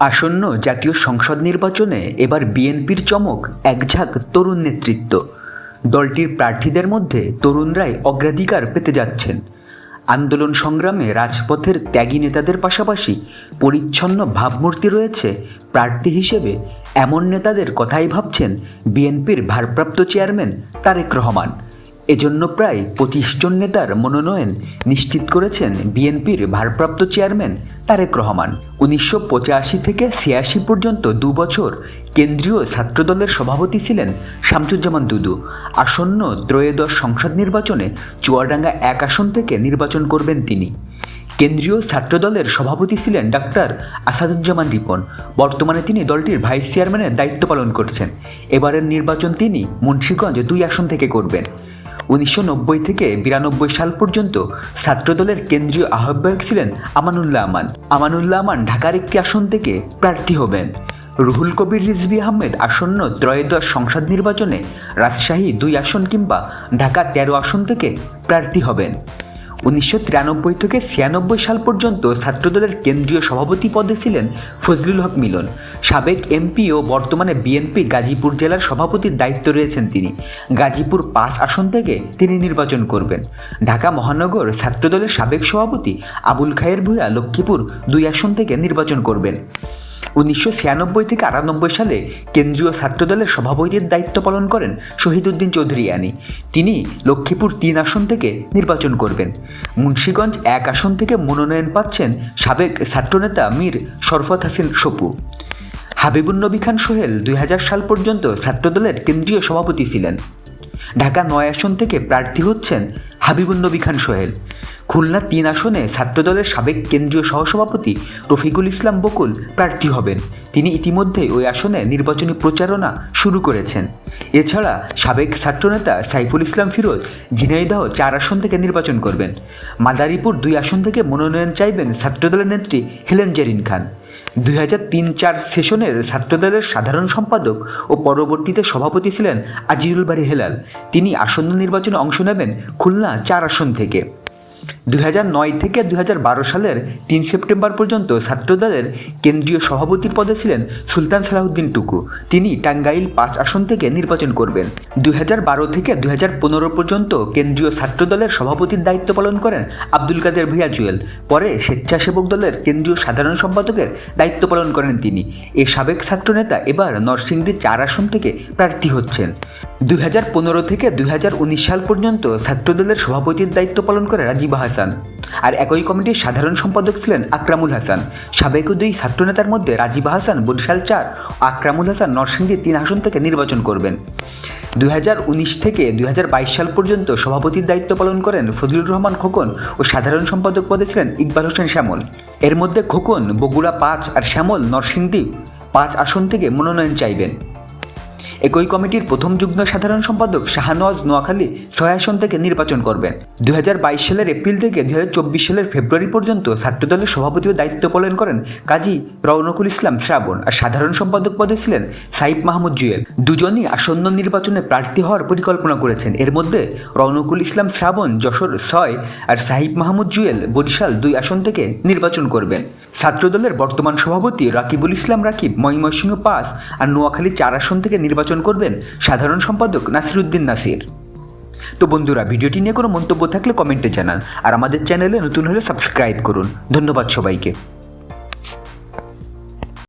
আসন্ন জাতীয় সংসদ নির্বাচনে এবার বিএনপির চমক একঝাঁক তরুণ নেতৃত্ব। দলটির প্রার্থীদের মধ্যে তরুণরাই অগ্রাধিকার পেতে যাচ্ছেন। আন্দোলন সংগ্রামে রাজপথের ত্যাগী নেতাদের পাশাপাশি পরিচ্ছন্ন ভাবমূর্তি রয়েছে প্রার্থী হিসেবে। এমন নেতাদের কথাই ভাবছেন বিএনপির ভারপ্রাপ্ত চেয়ারম্যান তারেক রহমান। এজন্য প্রায় পঁচিশ জন নেতার মনোনয়ন নিশ্চিত করেছেন বিএনপির ভারপ্রাপ্ত চেয়ারম্যান তারেক রহমান। উনিশশো পঁচাশি থেকে ছিয়াশি পর্যন্ত দু বছর কেন্দ্রীয় ছাত্রদলের সভাপতি ছিলেন শামসুজ্জামান দুদু। আসন্ন ত্রয়োদশ সংসদ নির্বাচনে চুয়াডাঙ্গা এক আসন থেকে নির্বাচন করবেন তিনি। কেন্দ্রীয় ছাত্রদলের সভাপতি ছিলেন ডাক্তার আসাদুজ্জামান রিপন। বর্তমানে তিনি দলটির ভাইস চেয়ারম্যানের দায়িত্ব পালন করছেন। এবারের নির্বাচন তিনি মুন্সীগঞ্জ দুই আসন থেকে করবেন। উনিশশো নব্বই থেকে বিরানব্বই সাল পর্যন্ত ছাত্রদলের কেন্দ্রীয় আহ্বায়ক ছিলেন আমানুল্লাহ আমান। আমানুল্লাহ আমান ঢাকার একটি আসন থেকে প্রার্থী হবেন। রুহুল কবির রিজভি আহমেদ আসন্ন ত্রয়োদশ সংসদ নির্বাচনে রাজশাহী দুই আসন কিংবা ঢাকা তেরো আসন থেকে প্রার্থী হবেন। উনিশশো তিরানব্বই থেকে ছিয়ানব্বই সাল পর্যন্ত ছাত্রদলের কেন্দ্রীয় সভাপতি পদে ছিলেন ফজলুল হক মিলন। সাবেক এমপি ও বর্তমানে বিএনপি গাজীপুর জেলার সভাপতির দায়িত্ব রয়েছেন তিনি। গাজীপুর পাঁচ আসন থেকে তিনি নির্বাচন করবেন। ঢাকা মহানগর ছাত্রদলের সাবেক সভাপতি আবুল খায়ের ভূঁইয়া লক্ষ্মীপুর দুই আসন থেকে নির্বাচন করবেন। উনিশশো ছিয়ানব্বই থেকে আটানব্বই সালে কেন্দ্রীয় ছাত্রদলের সভাপতির দায়িত্ব পালন করেন শহীদুদ্দিন চৌধুরী আনি। তিনি লক্ষ্মীপুর তিন আসন থেকে নির্বাচন করবেন। মুন্সীগঞ্জ এক আসন থেকে মনোনয়ন পাচ্ছেন সাবেক ছাত্রনেতা মীর শরফত হাসিন সপু। হাবিবুন নবী খান সোহেল দুই হাজার সাল পর্যন্ত ছাত্রদলের কেন্দ্রীয় সভাপতি ছিলেন। ঢাকা নয় আসন থেকে প্রার্থী হচ্ছেন হাবিবুন নবী খান সোহেল। খুলনা তিন আসনে ছাত্রদলের সাবেক কেন্দ্রীয় সহসভাপতি রফিকুল ইসলাম বকুল প্রার্থী হবেন। তিনি ইতিমধ্যেই ওই আসনে নির্বাচনী প্রচারণা শুরু করেছেন। এছাড়া সাবেক ছাত্রনেতা সাইফুল ইসলাম ফিরোজ ঝিনাইদহ চার আসন থেকে নির্বাচন করবেন। মাদারীপুর দুই আসন থেকে মনোনয়ন চাইবেন ছাত্রদলের নেত্রী হেলেন জেরিন খান। দুই হাজার তিন চার সেশনের ছাত্রদলের সাধারণ সম্পাদক ও পরবর্তীতে সভাপতি ছিলেন আজিরুল বারি হেলাল। তিনি আসন্ন নির্বাচনে অংশ নেবেন খুলনা চার আসন থেকে। দুই নয় থেকে দু হাজার বারো সালের তিন সেপ্টেম্বর পর্যন্ত ছাত্রদলের কেন্দ্রীয় সভাপতির পদে ছিলেন সুলতান সালাউদ্দিন টুকু। তিনি টাঙ্গাইল পাঁচ আসন থেকে নির্বাচন করবেন। দুই হাজার বারো থেকে দুই হাজার পনেরো পর্যন্ত কেন্দ্রীয় ছাত্রদলের সভাপতির দায়িত্ব পালন করেন আব্দুল কাদের ভূঁইয়া জুয়েল। পরে স্বেচ্ছাসেবক দলের কেন্দ্রীয় সাধারণ সম্পাদকের দায়িত্ব পালন করেন তিনি। এ সাবেক ছাত্রনেতা এবার নরসিংদী চার আসন থেকে প্রার্থী হচ্ছেন। দুই হাজার পনেরো থেকে দু হাজার উনিশ সাল পর্যন্ত ছাত্রদলের সভাপতির দায়িত্ব পালন করে রাজীব হাসান আর একই কমিটির সাধারণ সম্পাদক ছিলেন আকরামুল হাসান। সাবেক দুই ছাত্রনেতার মধ্যে রাজীব হাসান, বরিশাল চার, আকরামুল হাসান নরসিংদী তিন আসন থেকে নির্বাচন করবেন। দুই হাজার উনিশ থেকে দুই হাজার বাইশ সাল পর্যন্ত সভাপতির দায়িত্ব পালন করেন ফজলুর রহমান খোকন ও সাধারণ সম্পাদক পদে ছিলেন ইকবাল হোসেন শ্যামল। এর মধ্যে খোকন, বগুড়া পাঁচ আর শ্যামল নরসিংদী পাঁচ আসন থেকে মনোনয়ন চাইবেন। একই কমিটির প্রথম যুগ্ম সাধারণ সম্পাদক শাহানওয়াজ নোয়াখালী ছয় আসন থেকে নির্বাচন করবেন। দুই হাজার বাইশ সালের এপ্রিল থেকে দুই হাজার চব্বিশ সালের ফেব্রুয়ারি পর্যন্ত ছাত্রদলের সভাপতি দায়িত্ব পালন করেন কাজী রৌনকুল ইসলাম শ্রাবণ আর সাধারণ সম্পাদক পদে ছিলেন সাইফ মাহমুদ জুয়েল। দুজনই আসন্ন নির্বাচনে প্রার্থী হওয়ার পরিকল্পনা করেছেন। এর মধ্যে রৌনকুল ইসলাম শ্রাবণ, যশোর ছয় আর সাহিব মাহমুদ জুয়েল বরিশাল দুই আসন থেকে নির্বাচন করবেন। ছাত্রদলের বর্তমান সভাপতি রাকিবুল ইসলাম রাকিব ময়মনসিংহ পাস আর নোয়াখালী চার আসন থেকে নির্বাচন করবেন সাধারণ সম্পাদক নাসিরুদ্দিন নাসির। তো বন্ধুরা, ভিডিওটি নিয়ে কোনো মন্তব্য থাকলে কমেন্টে জানান আর আমাদের চ্যানেলে নতুন হলে সাবস্ক্রাইব করুন। ধন্যবাদ সবাইকে।